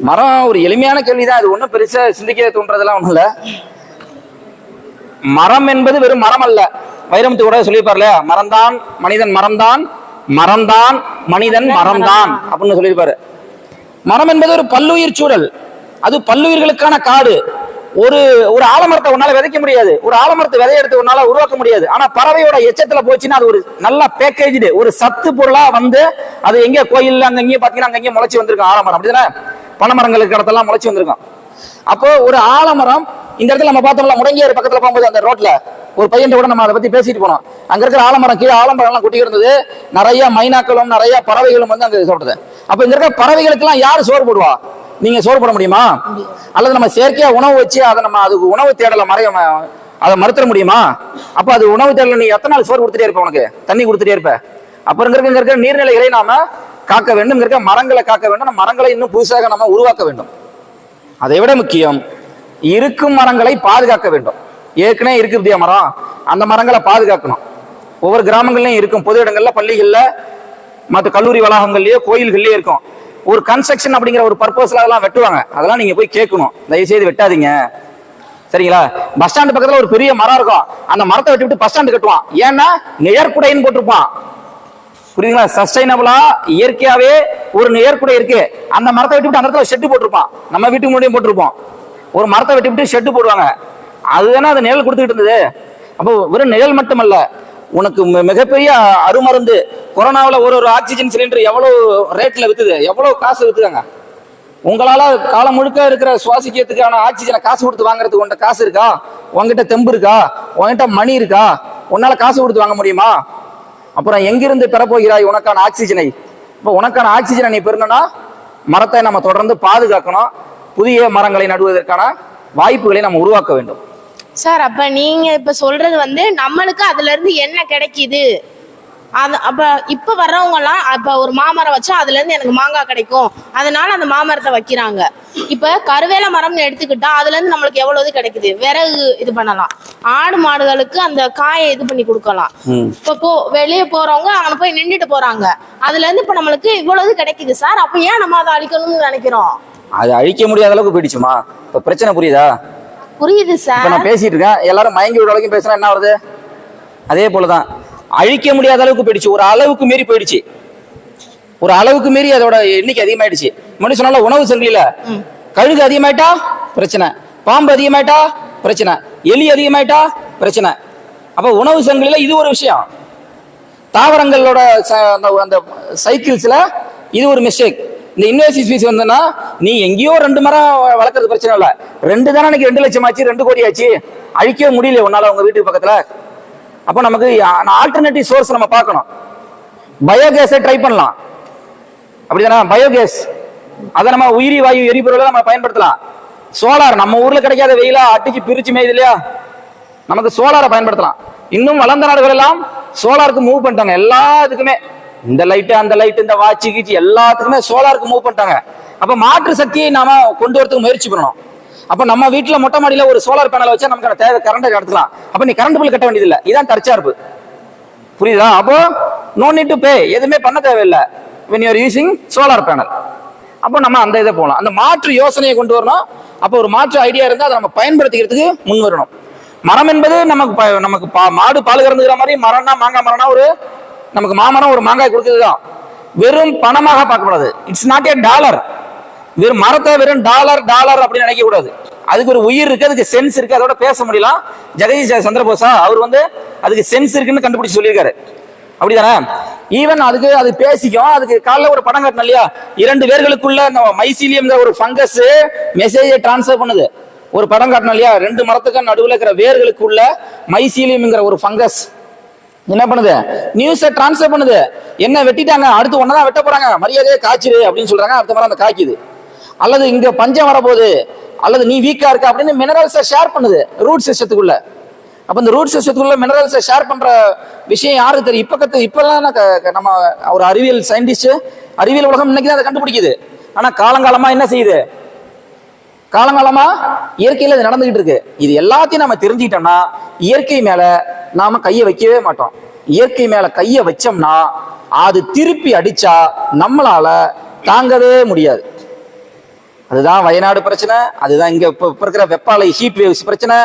மரம் ஒரு எளிமையான கேள்விதான். அது ஒன்றும் பெருசா சிந்திக்க தோன்றதெல்லாம் ஒண்ணும் இல்ல. மரம் என்பது வெறும் மரம் அல்ல. வைரமுத்து கூட சொல்லியிருப்பார்ல மரம்தான் மனிதன் மரம்தான் மரம்தான் மனிதன் மரம்தான். அப்படின்னு சொல்லியிருப்பாரு. மரம் என்பது ஒரு பல்லுயிர் சூழல். அது பல்லுயிர்களுக்கான காடு. ஒரு ஒரு ஆலமரத்தை உன்னால விதைக்க முடியாது. ஒரு ஆலமரத்தை விதைய எடுத்து உன்னால உருவாக்க முடியாது. ஆனா பறவையோட எச்சத்துல போச்சுன்னா அது ஒரு நல்ல பேக்கேஜ்டு ஒரு சத்து பொருளா வந்து அது எங்க கோயில்ல அங்க இங்கேயும் பாத்தீங்கன்னா அங்க இங்கேயும் முளைச்சு வந்திருக்கும் ஆலமரம். அப்படிதானே? பனைமரங்களுக்கு இடத்தெல்லாம் முளைச்சு வந்திருக்கும். அப்போ ஒரு ஆலமரம் இந்த இடத்துல நம்ம பார்த்தோம்ல முடங்கியார் பக்கத்துல போகும்போது அந்த ரோட்ல ஒரு பையன் கூட நம்ம அதை பத்தி பேசிட்டு போனோம். அங்க இருக்கிற ஆலமரம் கீழே ஆலமரம் எல்லாம் கொட்டி இருந்தது. நிறைய மைனாக்களும் நிறைய பறவைகளும் வந்து அங்க சாப்பிடுது அப்ப இங்க இருக்கிற பறவைகளுக்கு எல்லாம் யாரு சோறு போடுவா? நீங்க சோறு போட முடியுமா? அல்லது நம்ம செயற்கையா உணவு வச்சு அதை நம்ம அதுக்கு உணவு தேடலை மறைய அதை மறுத்துட முடியுமா? அப்ப அது உணவு தேடல நீ எத்தனை நாள் சோறு கொடுத்துட்டே இருப்ப உனக்கு? தண்ணி கொடுத்துட்டே இருப்ப. அப்புறம் இங்க இருக்க இருக்கிற நீர்நிலைகளை நாம காக்க வேண்டும் இருக்க மரங்களை காக்க வேண்டும் நம்ம மரங்களை இன்னும் புதுசாக நம்ம உருவாக்க வேண்டும். அதை விட முக்கியம் இருக்கும் மரங்களை பாதுகாக்க வேண்டும். ஏற்கனவே இருக்கு புதிய மரம்? அந்த மரங்களை பாதுகாக்கணும். ஒவ்வொரு கிராமங்கள்லயும் இருக்கும். பொது இடங்கள்ல பள்ளிகள்ல மற்ற கல்லூரி வளாகங்கள்லயோ கோயில்கள்லயோ இருக்கும். ஒரு கன்ஸ்ட்ரக்ஷன் அப்படிங்கிற ஒரு பர்பஸ்ல அதெல்லாம் வெட்டுவாங்க. அதெல்லாம் நீங்க போய் கேட்கணும். தயவு செய்து வெட்டாதீங்க. சரிங்களா? பஸ் ஸ்டாண்டு பக்கத்துல ஒரு பெரிய மரம் இருக்கும். அந்த மரத்தை வெட்டி விட்டு பஸ் ஸ்டாண்டு கட்டுவான். ஏன்னா நிழற்குடைன்னு போட்டிருப்பான். புரியுதுங்களா? சஸ்டைனபிளா இயற்கையாவே ஒரு நேர்குடை இருக்கு. அந்த மரத்தை வெட்டி விட்டு அந்த இடத்துல ஷெட்டு போட்டிருப்பான். நம்ம வீட்டுக்கு முன்னாடியும் போட்டிருப்போம். ஒரு மரத்தை வெட்டி விட்டு ஷெட்டு போடுவாங்க. அதுதானே அது நிழல் கொடுத்துக்கிட்டு இருந்தது? அப்போ வெறும் நிழல் மட்டுமல்ல. உனக்கு மிகப்பெரிய அருமருந்து. கொரோனாவில் ஒரு ஒரு ஆக்சிஜன் சிலிண்டர் எவ்வளோ ரேட்டில் விற்றுது எவ்வளோ காசு வித்துதாங்க உங்களால் காலம் முழுக்க இருக்கிற சுவாசிக்கிறதுக்கான ஆக்சிஜனை காசு கொடுத்து வாங்குறதுக்கு உன்கிட்ட காசு இருக்கா? உங்ககிட்ட தெம்பு இருக்கா? உன்கிட்ட மணி இருக்கா? உன்னால் காசு கொடுத்து வாங்க முடியுமா? அப்புறம் எங்கிருந்து பெறப்போகிறாய் உனக்கான ஆக்சிஜனை? இப்போ உனக்கான ஆக்சிஜனை நீ பெறணும்னா மரத்தை நம்ம தொடர்ந்து பாதுகாக்கணும். புதிய மரங்களை நடுவதற்கான வாய்ப்புகளை நம்ம உருவாக்க வேண்டும். சார் அப்ப நீங்க இப்ப சொல்றது வந்து நம்மளுக்கு அதுல இருந்து என்ன கிடைக்குது? அது அப்ப இப்ப வர்றவங்க எல்லாம் அப்ப ஒரு மாமரம் வச்சா அதுல இருந்து எனக்கு மாங்காய் கிடைக்கும். அதனால அந்த மாமரத்தை வைக்கிறாங்க. இப்ப கருவேல மரம்னு எடுத்துக்கிட்டா அதுல இருந்து நம்மளுக்கு எவ்வளவு கிடைக்குது? விறகு இது பண்ணலாம். ஆடு மாடுகளுக்கு அந்த காயை இது பண்ணி கொடுக்கலாம். இப்ப போ வெளியே போறவங்க அங்க போய் நின்றுட்டு போறாங்க. அதுல இருந்து இப்ப நம்மளுக்கு இவ்வளவு கிடைக்குது சார்? அப்ப ஏன் நம்ம அதை அழிக்கணும்னு நினைக்கிறோம்? அது அழிக்க முடியாத அளவுக்கு போயிடுச்சுமா? இப்போ பிரச்சனை புரியுதா? புரியுது சார் நான் பேசிட்டு இருக்கேன். எல்லாரும் மயங்கி விட வரைக்கும் பேசுனா என்ன வருது அதே போலதான். அழிக்க முடியாத அளவுக்கு போயிடுச்சு. ஒரு அளவுக்கு மீறி போயிடுச்சு. ஒரு அளவுக்கு மீறி அதோட எண்ணிக்கை அதிகமாயிடுச்சு. முன்னாடி சொன்னால உணவு சங்கிலியில கழுகு அதிகமாயிட்டா? பிரச்சனை. பாம்பு அதிகமாயிட்டா? பிரச்சனை. எலி அதிகமாயிட்டா? பிரச்சனை. அப்ப உணவு சங்கிலியில இது ஒரு விஷயம். தாவரங்களோட அந்த சைக்கிள்ஸ்ல இது ஒரு மிஸ்டேக் இந்த இன்வெஸ்டி ஃபீஸ் வந்ததுன்னா நீ எங்கேயோ ரெண்டு மரம் வளர்க்குறது பிரச்சனை இல்லை. ரெண்டு தானே எனக்கு ரெண்டு லட்சம் ஆச்சு ரெண்டு கோடி ஆச்சு. அழிக்கவே முடியல உன்னால உங்க வீட்டுக்கு பக்கத்துல. அப்போ நமக்கு ஆல்டர்னேட்டிவ் சோர்ஸ் நம்ம பார்க்கணும். பயோகேஸை ட்ரை பண்ணலாம். அப்படிதானா? பயோகேஸ் அதை நம்ம உயிரி வாயு எரிபொருளை நம்ம பயன்படுத்தலாம். சோலார் நம்ம ஊர்ல கிடைக்காத வெயிலா அடிச்சு பிரிச்சு மேய்து இல்லையா? நமக்கு சோலாரை பயன்படுத்தலாம். இன்னும் வளர்ந்த நாடுகள் எல்லாம் சோலாருக்கு மூவ் பண்ணிட்டாங்க. எல்லாத்துக்குமே. இந்த லைட்டு அந்த லைட் இந்த வாட்சி கீச்சு எல்லாத்துக்குமே சோலாருக்கு மூவ் பண்ணிட்டாங்க. அப்ப மாற்று சக்தியை நாம கொண்டு வரதுக்கு முயற்சி பண்ணணும். அப்ப நம்ம வீட்டுல மொட்டை மாடியில ஒரு சோலார் பேனல் வச்சா நமக்கு தேவை கரண்ட் எடுத்துக்கலாம். அப்ப நீ கரண்ட் பில் கட்ட வேண்டியதில்லை. இதான் தற்சார்பு. புரியுதா? அப்போ நோ நீட் டு பே எதுவுமே பண்ண தேவையில்லை. When you're using solar panel அப்போ நம்ம அந்த இதை போகலாம் அந்த மாற்று யோசனையை கொண்டு வரணும். அப்போ ஒரு மாற்று ஐடியா இருந்தால் அதை நம்ம பயன்படுத்திக்கிறதுக்கு முன் வரணும். மரம் என்பது நமக்கு ப- நமக்கு பா மாடு பால் கறந்துக்கிற மாதிரி மரம்னா மாங்காய் மரம்னா ஒரு நமக்கு மாமரம் ஒரு மாங்காய் கொடுக்குறது தான் வெறும் பணமாக பார்க்கக்கூடாது இட்ஸ் நாட் ஏ டாலர் வெறும் மரத்தை வெறும் டாலர் டாலர் அப்படின்னு நினைக்க கூடாது அதுக்கு ஒரு உயிர் இருக்கு அதுக்கு சென்ஸ் இருக்கு அதோட பேச முடியலாம் ஜெகதீஷ் சந்திரபோஸா அவர் வந்து அதுக்கு சென்ஸ் இருக்குன்னு கண்டுபிடிச்சு சொல்லியிருக்காரு. அப்படிதானே? ஈவன் அதுக்கு அது பேசிக்கும் அதுக்கு காலைல ஒரு படம் கட்டணும் இல்லையா? இரண்டு பேர்களுக்குள்ள அந்த மைசீலியம் ஒரு ஃபங்கஸ் மெசேஜை டிரான்ஸ்ஃபர் பண்ணுது. ஒரு படம் காட்டணும் இல்லையா? ரெண்டு மரத்துக்கு நடுவில் இருக்கிற வேர்களுக்குள்ள மைசீலியம்ங்கிற ஒரு ஃபங்கஸ் என்ன பண்ணுது? நியூஸை டிரான்ஸ்ஃபர் பண்ணுது. என்ன வெட்டிட்டாங்க? அடுத்து ஒன்னதான் வெட்ட போறாங்க. மரியாதையே காய்ச்சிரு அப்படின்னு சொல்றாங்க. அடுத்த மாதிரி அந்த காய்க்குது. அல்லது இங்க பஞ்சம் வரப்போகுது. அல்லது நீ வீக்கா இருக்க அப்படின்னு மினரல்ஸை ஷேர் பண்ணுது. ரூட் சிஸ்டத்துக்குள்ள அப்ப இந்த ரூட் சிஸ்டத்துக்குள்ள மினரல்ஸை ஷேர் பண்ற விஷயம் யாருக்கு தெரியும்? இப்ப கத்து இப்பெல்லாம் க- நம்ம ஒரு அறிவியல் சயின்டிஸ்ட் அறிவியல் உலகம் இன்னைக்கு தான் அதை கண்டுபிடிக்குது. ஆனா காலங்காலமா என்ன செய்யுது? காலங்காலமா இயற்கையில இது நடந்துகிட்டு இருக்கு. இது எல்லாத்தையும் நம்ம தெரிஞ்சுக்கிட்டோம்னா இயற்கை மேல நாம கையை வைக்கவே மாட்டோம். இயற்கை மேல கையை வச்சோம்னா அது திருப்பி அடிச்சா நம்மளால தாங்கவே முடியாது. அதுதான் வயநாடு பிரச்சனை அதுதான் இங்க இப்ப இப்போ இருக்கிற வெப்பாலை ஹீட் வேவ்ஸ் பிரச்சனை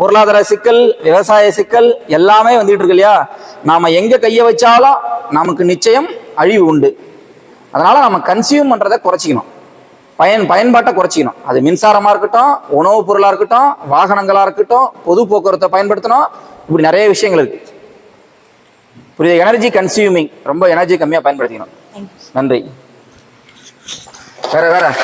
பொருளாதார சிக்கல் விவசாய சிக்கல் எல்லாமே வந்துட்டு இருக்கு இல்லையா? நாம எங்க கையை வச்சாலும் நமக்கு நிச்சயம் அழிவு உண்டு. அதனால நம்ம கன்சியூம் பண்றதை குறைச்சிக்கணும். பயன் பயன்பாட்டை குறைச்சிக்கணும். அது மின்சாரமா இருக்கட்டும் உணவுப் பொருளா இருக்கட்டும் வாகனங்களா இருக்கட்டும் பொது போக்குவரத்தை பயன்படுத்தணும். இப்படி நிறைய விஷயங்கள் இருக்கு. புரியுது எனர்ஜி கன்சியூமிங் ரொம்ப எனர்ஜி கம்மியா பயன்படுத்திக்கணும். நன்றி. வேற வேற?